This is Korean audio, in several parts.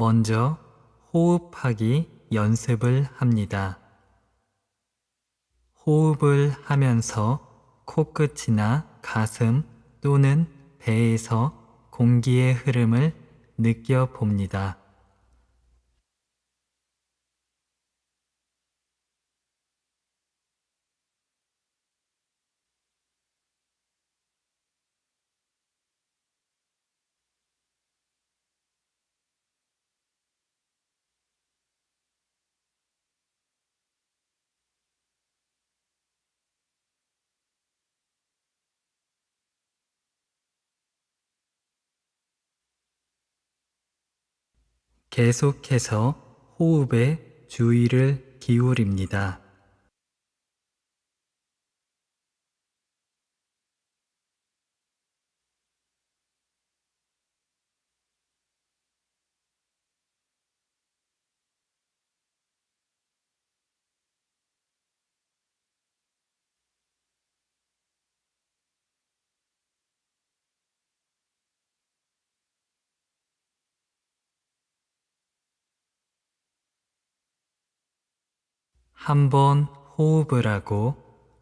먼저 호흡하기 연습을 합니다. 호흡을 하면서 코끝이나 가슴 또는 배에서 공기의 흐름을 느껴봅니다. 계속해서 호흡에 주의를 기울입니다. 한번 호흡을 하고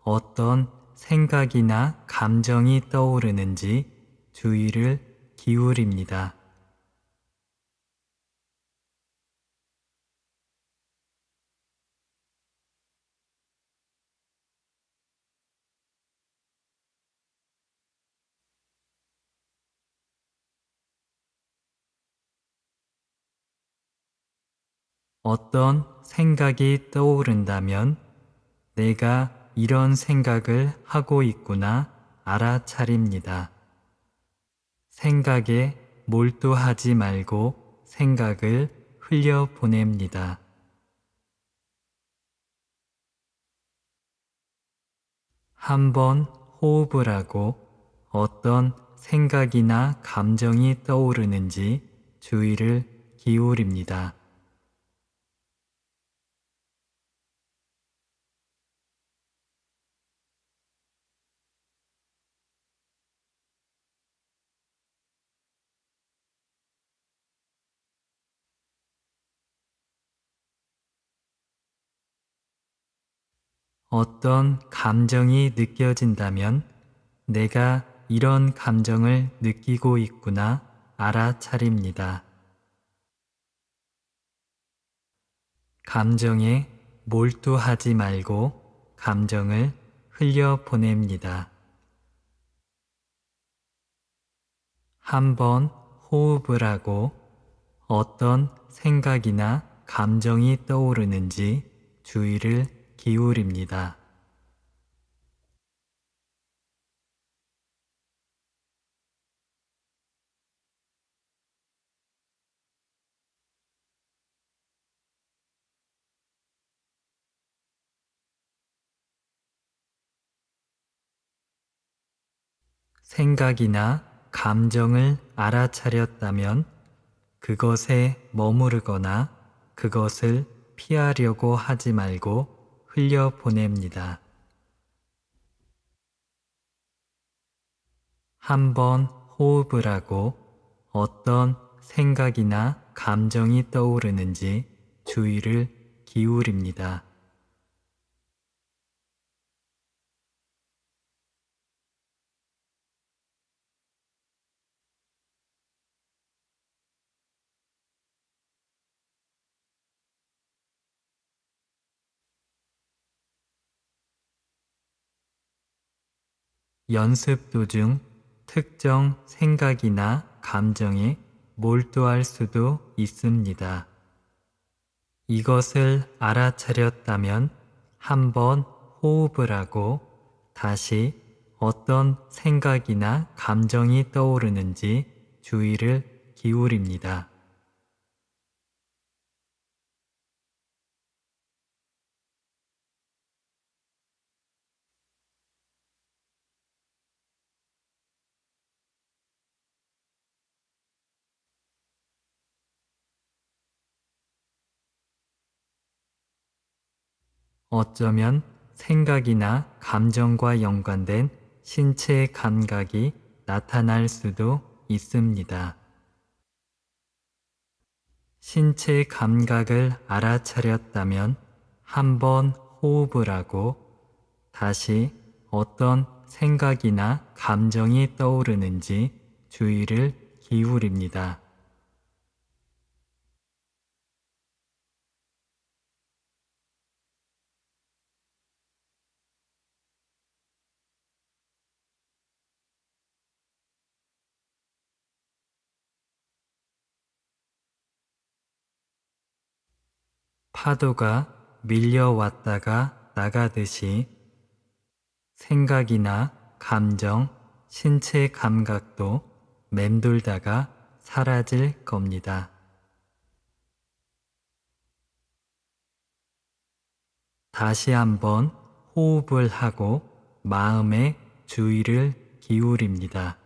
어떤 생각이나 감정이 떠오르는지 주의를 기울입니다. 어떤 생각이 떠오른다면 내가 이런 생각을 하고 있구나 알아차립니다. 생각에 몰두하지 말고 생각을 흘려보냅니다. 한번 호흡을 하고 어떤 생각이나 감정이 떠오르는지 주의를 기울입니다. 어떤 감정이 느껴진다면 내가 이런 감정을 느끼고 있구나 알아차립니다. 감정에 몰두하지 말고 감정을 흘려보냅니다. 한번 호흡을 하고 어떤 생각이나 감정이 떠오르는지 주의를 기울입니다. 생각이나 감정을 알아차렸다면 그것에 머무르거나 그것을 피하려고 하지 말고 흘려 보냅니다. 한번 호흡을 하고 어떤 생각이나 감정이 떠오르는지 주의를 기울입니다. 연습 도중 특정 생각이나 감정에 몰두할 수도 있습니다. 이것을 알아차렸다면 한번 호흡을 하고 다시 어떤 생각이나 감정이 떠오르는지 주의를 기울입니다. 어쩌면 생각이나 감정과 연관된 신체 감각이 나타날 수도 있습니다. 신체 감각을 알아차렸다면 한 번 호흡을 하고 다시 어떤 생각이나 감정이 떠오르는지 주의를 기울입니다. 파도가 밀려왔다가 나가듯이 생각이나 감정, 신체 감각도 맴돌다가 사라질 겁니다. 다시 한번 호흡을 하고 마음의 주의를 기울입니다.